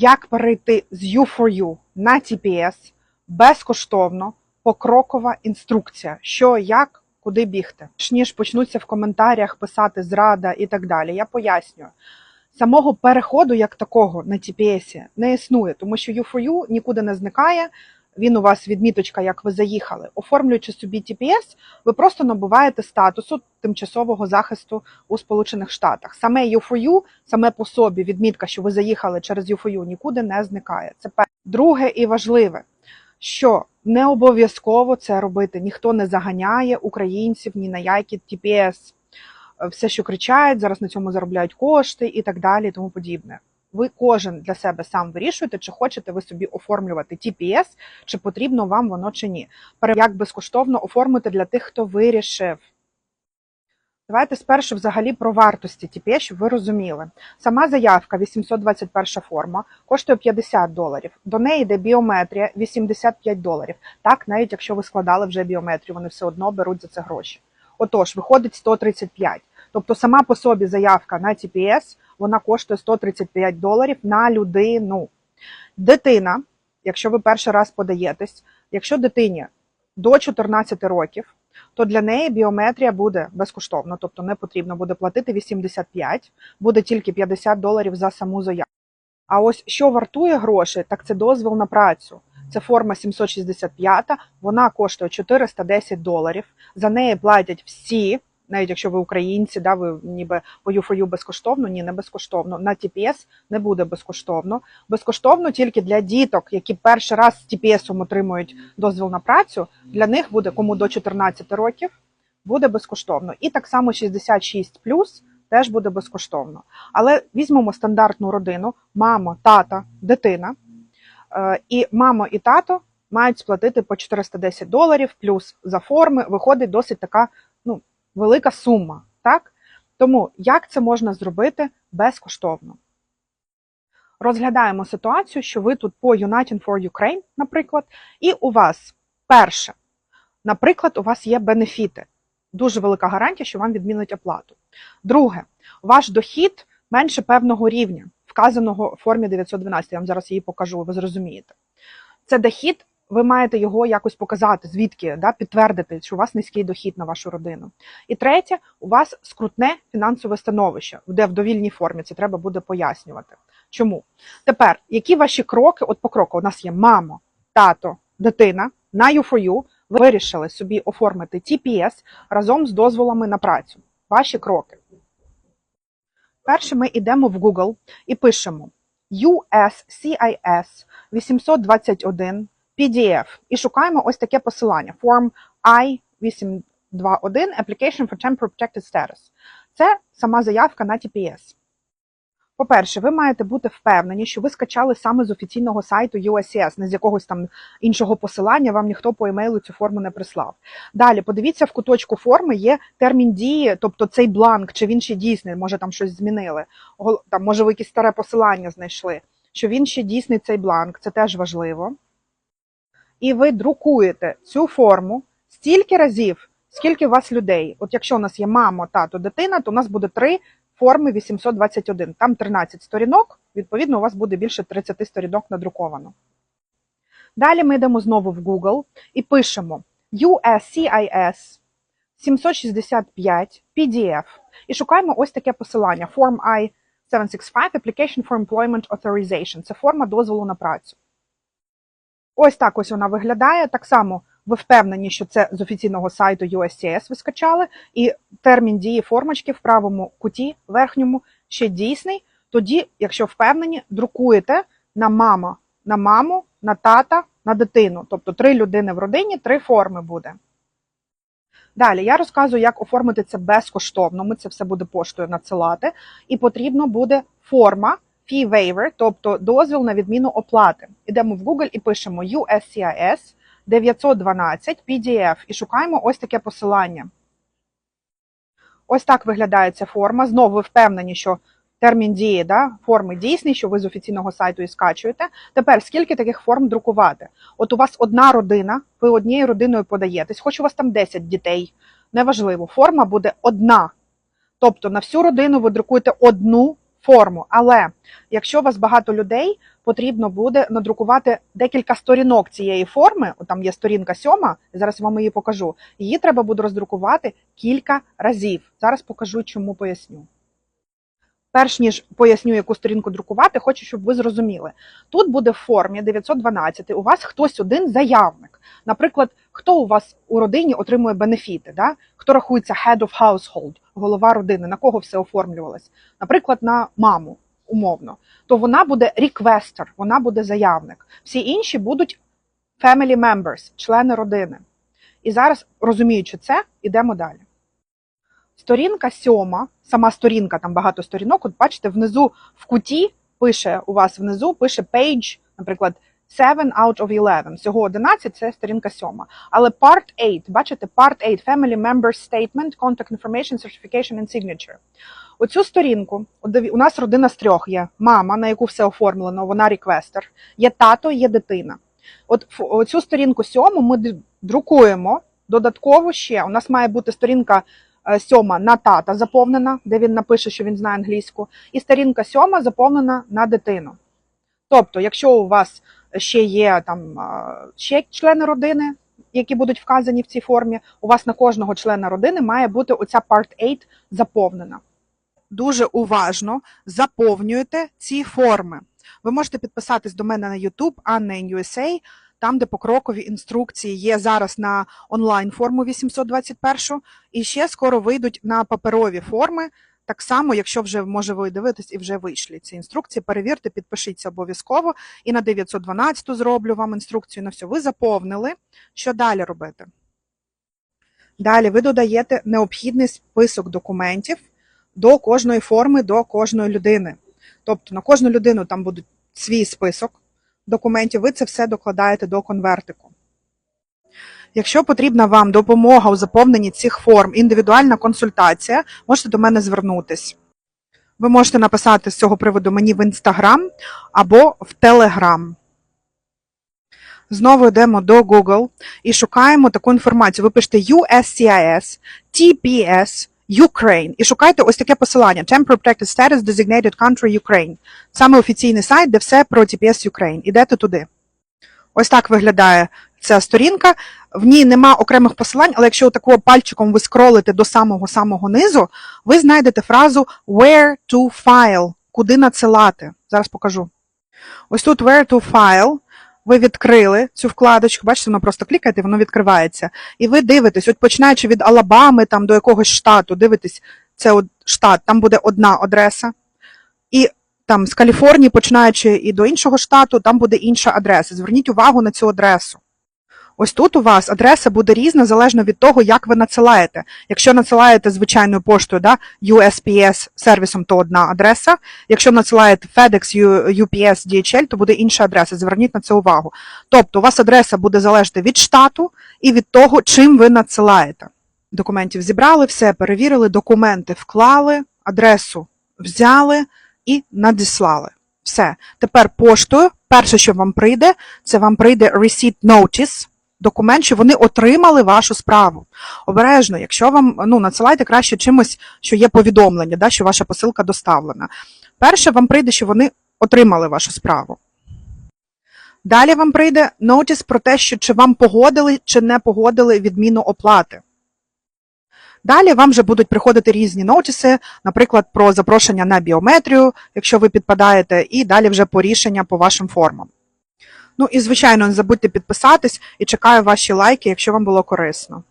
Як перейти з U4U на TPS безкоштовно, покрокова інструкція, що, як, куди бігти. Ніж почнуться в коментарях писати зрада і так далі. Я пояснюю. Самого переходу як такого на TPS не існує, тому що U4U нікуди не зникає. Він у вас відміточка, як ви заїхали. Оформлюючи собі TPS, ви просто набуваєте статусу тимчасового захисту у Сполучених Штатах. Саме U4U, саме по собі відмітка, що ви заїхали через U4U, нікуди не зникає. Це перше. Друге і важливе, що не обов'язково це робити. Ніхто не заганяє українців ні на які TPS. Все, що кричають, зараз на цьому заробляють кошти і так далі, і тому подібне. Ви кожен для себе сам вирішуєте, чи хочете ви собі оформлювати TPS, чи потрібно вам воно чи ні. Як безкоштовно оформити для тих, хто вирішив. Давайте спершу взагалі про вартості TPS, щоб ви розуміли. Сама заявка 821 форма коштує 50 доларів. До неї йде біометрія 85 доларів. Так, навіть якщо ви складали вже біометрію, вони все одно беруть за це гроші. Отож, виходить 135. Тобто сама по собі заявка на TPS, вона коштує 135 доларів на людину. Дитина, якщо ви перший раз подаєтесь, якщо дитині до 14 років, то для неї біометрія буде безкоштовно, тобто не потрібно буде платити 85, буде тільки 50 доларів за саму заявку. А ось що вартує грошей, так це дозвіл на працю. Це форма 765, вона коштує 410 доларів. За неї платять всі, навіть якщо ви українці, да, ви ніби U4U безкоштовно, ні, не безкоштовно. На TPS не буде безкоштовно. Безкоштовно тільки для діток, які перший раз з TPS отримують дозвіл на працю. Для них буде кому до 14 років, буде безкоштовно. І так само 66 теж буде безкоштовно. Але візьмемо стандартну родину: мама, тата, дитина. Е, І мама і тато мають сплатити по 410 доларів, плюс за форми виходить досить така велика сума. Так? Тому як це можна зробити безкоштовно? Розглядаємо ситуацію, що ви тут по United for Ukraine, наприклад, і у вас перше, наприклад, у вас є бенефіти. Дуже велика гарантія, що вам відмінять оплату. Друге, ваш дохід менше певного рівня, вказаного в формі 912. Я вам зараз її покажу, ви зрозумієте. Це дохід, ви маєте його якось показати, звідки да, підтвердити, що у вас низький дохід на вашу родину. І третє, у вас скрутне фінансове становище, де в довільній формі це треба буде пояснювати. Чому? Тепер, які ваші кроки? От по кроку, у нас є мама, тато, дитина на U4U, ви вирішили собі оформити TPS разом з дозволами на працю. Ваші кроки. Перше ми йдемо в Google і пишемо USCIS 821 PDF і шукаємо ось таке посилання Form I-821 Application for Temporary Protected Status. Це сама заявка на TPS. По-перше, ви маєте бути впевнені, що ви скачали саме з офіційного сайту USCIS, не з якогось там іншого посилання, вам ніхто по емейлу цю форму не прислав. Далі, подивіться, в куточку форми є термін дії, тобто цей бланк, чи він ще дійсний, може там щось змінили. Там, може, ви якесь старе посилання знайшли, що він ще дійсний цей бланк, це теж важливо. І ви друкуєте цю форму стільки разів, скільки у вас людей. От якщо у нас є мама, тато, дитина, то у нас буде три форми 821. Там 13 сторінок, відповідно, у вас буде більше 30 сторінок надруковано. Далі ми йдемо знову в Google і пишемо USCIS 765 PDF і шукаємо ось таке посилання Form I-765 Application for Employment Authorization. Це форма дозволу на працю. Ось так ось вона виглядає. Так само ви впевнені, що це з офіційного сайту USCIS ви скачали, і термін дії формочки в правому куті верхньому ще дійсний. Тоді, якщо впевнені, друкуєте на мама, на маму, на тата, на дитину. Тобто три людини в родині, три форми буде. Далі я розказую, як оформити це безкоштовно. Ми це все буде поштою надсилати. І потрібно буде форма fee waiver, тобто дозвіл на відміну оплати. Ідемо в Google і пишемо USCIS 912 PDF і шукаємо ось таке посилання. Ось так виглядає ця форма. Знову ви впевнені, що термін дії да, форми дійсний, що ви з офіційного сайту і скачуєте. Тепер скільки таких форм друкувати? От у вас одна родина, ви однією родиною подаєтесь, хоч у вас там 10 дітей, неважливо, форма буде одна. Тобто на всю родину ви друкуєте одну форму. Але якщо у вас багато людей, потрібно буде надрукувати декілька сторінок цієї форми. Там є сторінка сьома, зараз вам її покажу. Її треба буде роздрукувати кілька разів. Зараз покажу, чому поясню. Перш ніж поясню, яку сторінку друкувати, хочу, щоб ви зрозуміли. Тут буде в формі 912 у вас хтось один заявник. Наприклад, хто у вас у родині отримує бенефіти, да? хто рахується head of household, голова родини, на кого все оформлювалось? Наприклад, на маму, умовно. То вона буде requester, вона буде заявник. Всі інші будуть family members, члени родини. І зараз, розуміючи це, йдемо далі. Сторінка сьома, сама сторінка, там багато сторінок. От бачите, внизу в куті пише у вас внизу, пише page, наприклад, 7 out of 11. Всього 11 це сторінка сьома. Але part 8, бачите, part 8, family member statement, contact information, certification and signature. Оцю сторінку, у нас родина з трьох є мама, на яку все оформлено, вона реквестер, є тато, є дитина. От оцю сторінку сьому ми друкуємо додатково ще. У нас має бути сторінка е, сьома на тата заповнена, де він напише, що він знає англійську, і сторінка сьома заповнена на дитину. Тобто, якщо у вас ще є там ще члени родини, які будуть вказані в цій формі, у вас на кожного члена родини має бути оця part 8 заповнена. Дуже уважно заповнюєте ці форми. Ви можете підписатись до мене на YouTube Анна in USA, там, де покрокові інструкції є зараз на онлайн форму 821, і ще скоро вийдуть на паперові форми. Так само, якщо вже може ви дивитесь і вже вийшли ці інструкції, перевірте, підпишіться обов'язково. І на 912 зроблю вам інструкцію на все. Ви заповнили. Що далі робити? Далі ви додаєте необхідний список документів до кожної форми, до кожної людини. Тобто на кожну людину там буде свій список документів, ви це все докладаєте до конвертику. Якщо потрібна вам допомога у заповненні цих форм, індивідуальна консультація, можете до мене звернутись. Ви можете написати з цього приводу мені в Instagram або в Telegram. Знову йдемо до Google і шукаємо таку інформацію. Ви пишете USCIS, TPS, Ukraine і шукайте ось таке посилання Temporary Practice Status Designated Country Ukraine. Саме офіційний сайт, де все про TPS Ukraine. Ідете туди. Ось так виглядає ця сторінка. В ній нема окремих посилань, але якщо такого пальчиком ви скролите до самого-самого низу, ви знайдете фразу Where to file, куди надсилати. Зараз покажу. Ось тут Where to file. Ви відкрили цю вкладочку, бачите, воно просто клікаєте, воно відкривається. І ви дивитесь, от починаючи від Алабами там до якогось штату, дивитесь, це от штат, там буде одна адреса. І там з Каліфорнії, починаючи і до іншого штату, там буде інша адреса. Зверніть увагу на цю адресу. Ось тут у вас адреса буде різна залежно від того, як ви надсилаєте. Якщо надсилаєте звичайною поштою, да, USPS сервісом, то одна адреса. Якщо надсилаєте FedEx, UPS, DHL, то буде інша адреса. Зверніть на це увагу. Тобто, у вас адреса буде залежати від штату і від того, чим ви надсилаєте. Документів зібрали, все перевірили, документи вклали, адресу взяли і надіслали. Все. Тепер поштою, перше, що вам прийде, це вам прийде receipt notice, документ, що вони отримали вашу справу. Обережно, якщо вам ну, надсилайте краще чимось, що є повідомлення, да, що ваша посилка доставлена. Перше, вам прийде, що вони отримали вашу справу. Далі вам прийде нотіс про те, що чи вам погодили, чи не погодили відміну оплати. Далі вам вже будуть приходити різні нотіси, наприклад, про запрошення на біометрію, якщо ви підпадаєте, і далі вже по рішення по вашим формам. Ну і звичайно, не забудьте підписатись і чекаю ваші лайки, якщо вам було корисно.